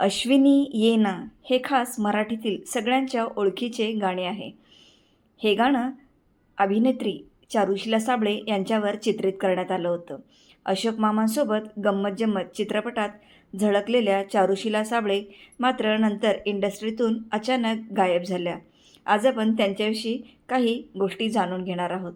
अश्विनी ये ना हे खास मराठीतील सगळ्यांच्या ओळखीचे गाणे आहे. हे गाणं अभिनेत्री चारुशिला साबळे यांच्यावर चित्रित करण्यात आलं होतं. अशोक मामांसोबत गंमत जम्मत चित्रपटात झळकलेल्या चारुशिला साबळे मात्र नंतर इंडस्ट्रीतून अचानक गायब झाल्या. आज आपण त्यांच्याविषयी काही गोष्टी जाणून घेणार आहोत.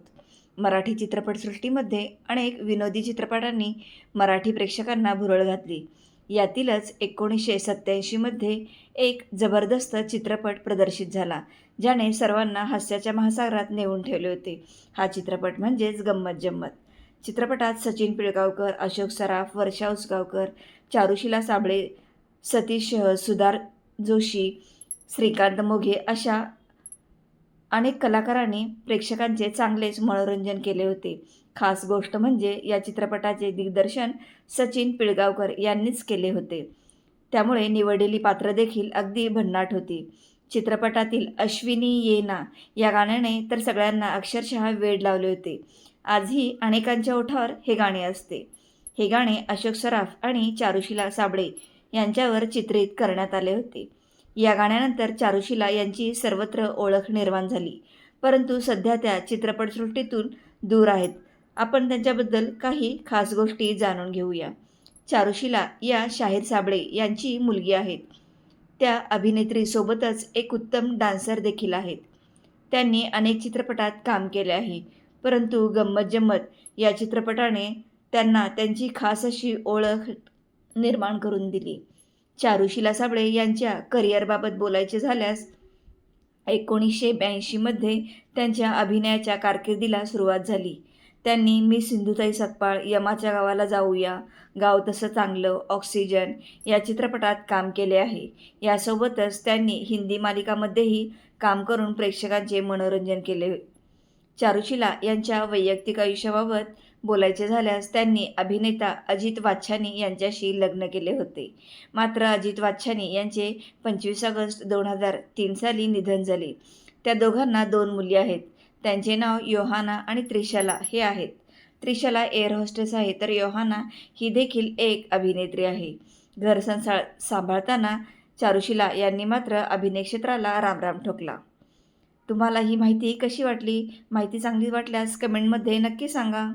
मराठी चित्रपटसृष्टीमध्ये अनेक विनोदी चित्रपटांनी मराठी प्रेक्षकांना भुरळ घातली. यातीलच एकोणीसशे सत्त्याऐंशीमध्ये एक जबरदस्त चित्रपट प्रदर्शित झाला ज्याने सर्वांना हास्याच्या महासागरात नेऊन ठेवले होते. हा चित्रपट म्हणजेच गंमत जम्मत चित्रपटात सचिन पिळगावकर अशोक सराफ वर्षा उसगावकर चारुशिला साबळे सतीश सुधार जोशी श्रीकांत मोघे अशा अनेक कलाकारांनी प्रेक्षकांचे चांगलेच मनोरंजन केले होते. खास गोष्ट म्हणजे या चित्रपटाचे दिग्दर्शन सचिन पिळगावकर यांनीच केले होते. त्यामुळे निवडलेली पात्र देखील अगदी भन्नाट होती. चित्रपटातील अश्विनी येना या गाण्याने तर सगळ्यांना अक्षरशः वेड लावले होते. आजही अनेकांच्या ओठावर हे गाणे असते. हे गाणे अशोक सराफ आणि चारुशिला साबळे यांच्यावर चित्रित करण्यात आले होते. या गाण्यानंतर चारुशिला यांची सर्वत्र ओळख निर्माण झाली. परंतु सध्या त्या चित्रपटसृष्टीतून दूर आहेत. आपण त्यांच्याबद्दल काही खास गोष्टी जाणून घेऊया. चारुशिला या शाहीर साबळे यांची मुलगी आहेत. त्या अभिनेत्रीसोबतच एक उत्तम डान्सर देखील आहेत. त्यांनी अनेक चित्रपटात काम केले आहे. परंतु गंमत जम्मत या चित्रपटाने त्यांना त्यांची खास अशी ओळख निर्माण करून दिली. चारुशिला साबळे यांच्या करिअरबाबत बोलायचे झाल्यास एकोणीसशे ब्याऐंशीमध्ये त्यांच्या अभिनयाच्या कारकिर्दीला सुरुवात झाली. त्यांनी मी सिंधुताई सकपाळ यमाच्या गावाला जाऊया गाव तसं चांगलं ऑक्सिजन या चित्रपटात काम केले आहे. यासोबतच त्यांनी हिंदी मालिकामध्येही काम करून प्रेक्षकांचे मनोरंजन केले. चारुशिला यांच्या वैयक्तिक आयुष्याबाबत बोलायचे झाल्यास त्यांनी अभिनेता अजित वाच्छानी यांच्याशी लग्न केले होते. मात्र अजित वाच्छानी यांचे पंचवीस ऑगस्ट दोन हजार तीन साली निधन झाले. त्या दोघांना दोन मुली आहेत. त्यांचे नाव योहाना आणि त्रिशाला हे आहेत. त्रिशाला एअर होस्टेस आहे तर योहाना ही देखील एक अभिनेत्री आहे. घरसंसाळ सांभाळताना चारुशिला यांनी मात्र अभिनय क्षेत्राला रामराम ठोकला. तुम्हाला ही माहिती कशी वाटली? माहिती चांगली वाटल्यास कमेंटमध्ये नक्की सांगा.